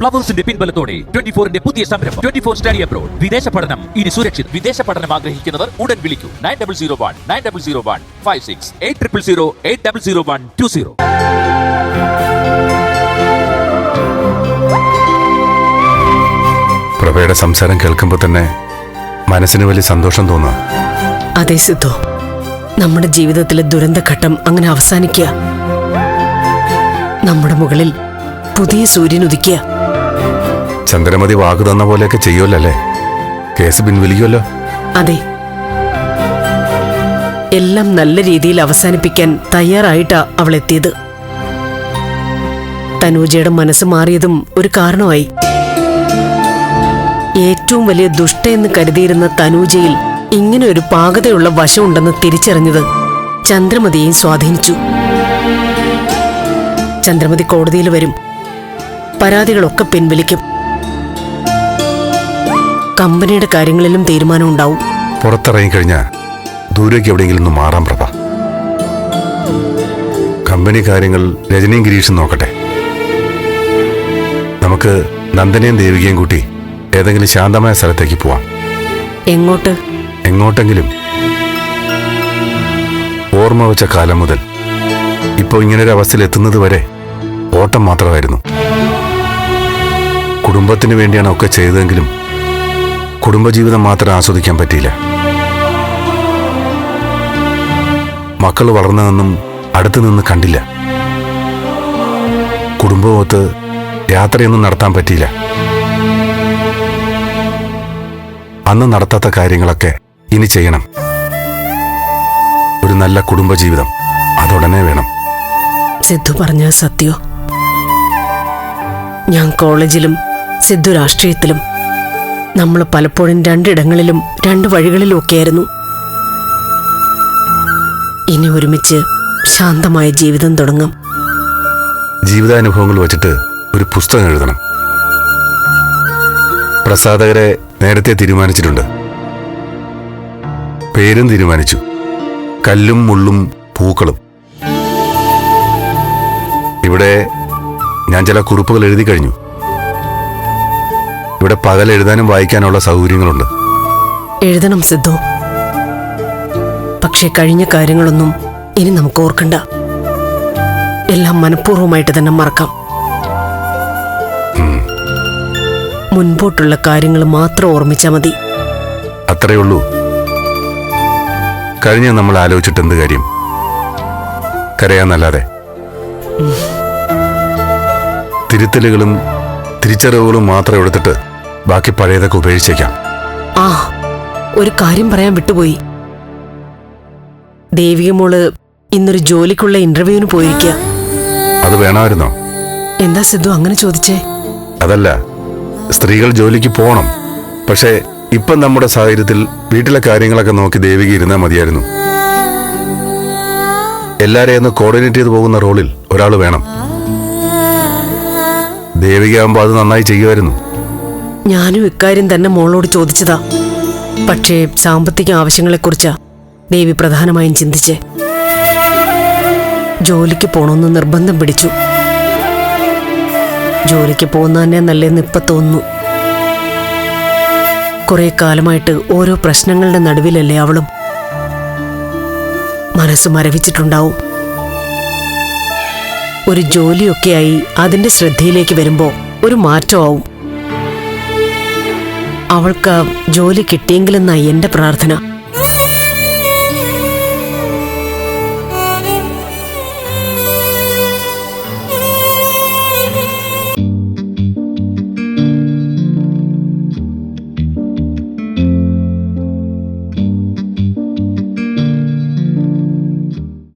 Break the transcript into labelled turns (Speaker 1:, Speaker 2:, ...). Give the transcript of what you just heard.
Speaker 1: പ്ലവേഴ്സിന്റെ പിൻബലത്തോടെ twenty ഫോറിന്റെ പുതിയ സംരംഭം. Twenty four study abroad. വിദേശ പഠനം. ഇനി സുരക്ഷിത്. വിദേശ പഠനം ആഗ്രഹിക്കുന്നവർ ഉടൻ വിളിക്കൂ. Nine double zero one nine double zero one five six eight triple zero eight double zero one two zero.
Speaker 2: പ്രഭയുടെ സംസാരം കേൾക്കുമ്പോൾ തന്നെ മനസ്സിന് വലിയ സന്തോഷം തോന്നാം.
Speaker 3: അതെ സിദ്ധു. നമ്മുടെ ജീവിതത്തിലെ ദുരന്തഘട്ടം അങ്ങനെ അവസാനിക്കുക. നമ്മുടെ മുകളിൽ പുതിയ സൂര്യൻ ഉദിക്കുക.
Speaker 2: ചന്ദ്രമതി വാക്ക് തന്ന പോലെയൊക്കെ ചെയ്യുമല്ലേ കേസ് പിൻവലിക്കുമല്ലോ
Speaker 3: അതെ. എല്ലാം നല്ല രീതിയിൽ അവസാനിപ്പിക്കാൻ തയ്യാറായിട്ടാ അവൾ എത്തിയത് തനൂജയുടെ മനസ്സ് മാറിയതും ഒരു കാരണമായി. ഏറ്റവും വലിയ ദുഷ്ട എന്ന് കരുതിയിരുന്ന തനൂജയിൽ ഇങ്ങനെ ഒരു പാകതയുള്ള വശമുണ്ടെന്ന് തിരിച്ചറിഞ്ഞത് ചന്ദ്രമതിയെയും സ്വാധീനിച്ചു. ചന്ദ്രമതി കോടതിയിൽ വരും. പരാതികളൊക്കെ പിൻവലിക്കും. കമ്പനിയുടെ കാര്യങ്ങളിലും തീരുമാനം ഉണ്ടാവും.
Speaker 2: പുറത്തിറങ്ങി പുറത്തിറങ്ങിക്കഴിഞ്ഞാൽ ദൂരേക്ക് എവിടെയെങ്കിലും ഒന്ന് മാറാം പ്രഭ. കമ്പനി കാര്യങ്ങൾ രജനിയും ഗിരീഷും നോക്കട്ടെ. നമുക്ക് നന്ദനയും ദേവികയും കൂട്ടി ഏതെങ്കിലും ശാന്തമായ സ്ഥലത്തേക്ക് പോവാം.
Speaker 3: എങ്ങോട്ട്?
Speaker 2: എങ്ങോട്ടെങ്കിലും. ഓർമ്മ വെച്ച കാലം മുതൽ ഇപ്പോൾ ഇങ്ങനൊരു അവസ്ഥയിൽ എത്തുന്നത് വരെ ഓട്ടം മാത്രമായിരുന്നു. കുടുംബത്തിന് വേണ്ടിയാണ് ഒക്കെ ചെയ്തതെങ്കിലും കുടുംബജീവിതം മാത്രം ആസ്വദിക്കാൻ പറ്റിയില്ല. മക്കൾ വളർന്നതെന്നും അടുത്തു നിന്ന് കണ്ടില്ല. കുടുംബമൊത്ത് യാത്രയൊന്നും നടത്താൻ പറ്റിയില്ല. അന്ന് നടത്താത്ത കാര്യങ്ങളൊക്കെ ഇനി ചെയ്യണം. ഒരു നല്ല കുടുംബജീവിതം അതുടനെ വേണം.
Speaker 3: സിദ്ധു പറഞ്ഞ സത്യോ? ഞാൻ കോളേജിലും സിദ്ധു രാഷ്ട്രീയത്തിലും നമ്മൾ പലപ്പോഴും രണ്ടിടങ്ങളിലും രണ്ട് വഴികളിലും ഒക്കെയായിരുന്നു. ഇനി ഒരുമിച്ച് ശാന്തമായ ജീവിതം തുടങ്ങാം.
Speaker 2: ജീവിതാനുഭവങ്ങൾ വച്ചിട്ട് ഒരു പുസ്തകം എഴുതണം. പ്രസാധകരെ നേരത്തെ തീരുമാനിച്ചിട്ടുണ്ട്. പേരും തീരുമാനിച്ചു. കല്ലും മുള്ളും പൂക്കളും. ഇവിടെ ഞാൻ ചില കുറിപ്പുകൾ എഴുതി കഴിഞ്ഞു. ഇവിടെ പകൽ എഴുതാനും വായിക്കാനുള്ള സൗകര്യങ്ങളുണ്ട്.
Speaker 3: എഴുതണം സിദ്ധു. പക്ഷേ കഴിഞ്ഞ കാര്യങ്ങളൊന്നും ഇനി നമുക്ക് ഓർക്കണ്ട. എല്ലാം മനഃപൂർവമായിട്ട് തന്നെ മറക്കാം. മുൻപോട്ടുള്ള കാര്യങ്ങൾ മാത്രം ഓർമ്മിച്ചാൽ മതി.
Speaker 2: അത്രയേ ഉള്ളൂ. കഴിഞ്ഞ നമ്മൾ ആലോചിച്ചിട്ട് എന്ത് കാര്യം? കരയാന്നല്ലാതെ. തിരുത്തലുകളും തിരിച്ചറിവുകളും മാത്രം എടുത്തിട്ട് ബാക്കി പഴയതൊക്കെ ഉപേക്ഷിച്ചേക്കാം
Speaker 3: ആ ഒരു കാര്യം പറയാൻ വിട്ടുപോയി. ദേവികമോൾ ഇന്നൊരു ജോലിക്കുള്ള ഇന്റർവ്യൂവിന് പോയിരിക്കുക
Speaker 2: അത് വേണമായിരുന്നോ?
Speaker 3: എന്താ സിദ്ധു അങ്ങനെ ചോദിച്ചേ?
Speaker 2: അതല്ല സ്ത്രീകൾ ജോലിക്ക് പോണം. പക്ഷേ ഇപ്പം നമ്മുടെ സാഹചര്യത്തിൽ വീട്ടിലെ കാര്യങ്ങളൊക്കെ നോക്കി ദേവിക ഇരുന്നാൽ മതിയായിരുന്നു. എല്ലാരെയും ഒന്ന് കോർഡിനേറ്റ് ചെയ്തു പോകുന്ന റോളിൽ ഒരാൾ വേണം. ദേവികയാകുമ്പോൾ അത് നന്നായി ചെയ്യുമായിരുന്നു.
Speaker 3: ഞാനും ഇക്കാര്യം തന്നെ മോളോട് ചോദിച്ചതാ. പക്ഷേ സാമ്പത്തിക ആവശ്യങ്ങളെക്കുറിച്ചാ ദേവി പ്രധാനമായും ചിന്തിച്ചേ. ജോലിക്ക് പോണമെന്ന് നിർബന്ധം പിടിച്ചു. ജോലിക്ക് പോകുന്ന തന്നെ തോന്നുന്നു. കുറെ കാലമായിട്ട് ഓരോ പ്രശ്നങ്ങളുടെ നടുവിലല്ലേ അവളും. മനസ്സ് മരവിച്ചിട്ടുണ്ടാവും. ഒരു ജോലിയൊക്കെയായി അതിന്റെ ശ്രദ്ധയിലേക്ക് വരുമ്പോ ഒരു മാറ്റമാവും അവൾക്ക് ജോലി കിട്ടിയെങ്കിലെന്നാ എന്റെ പ്രാർത്ഥന?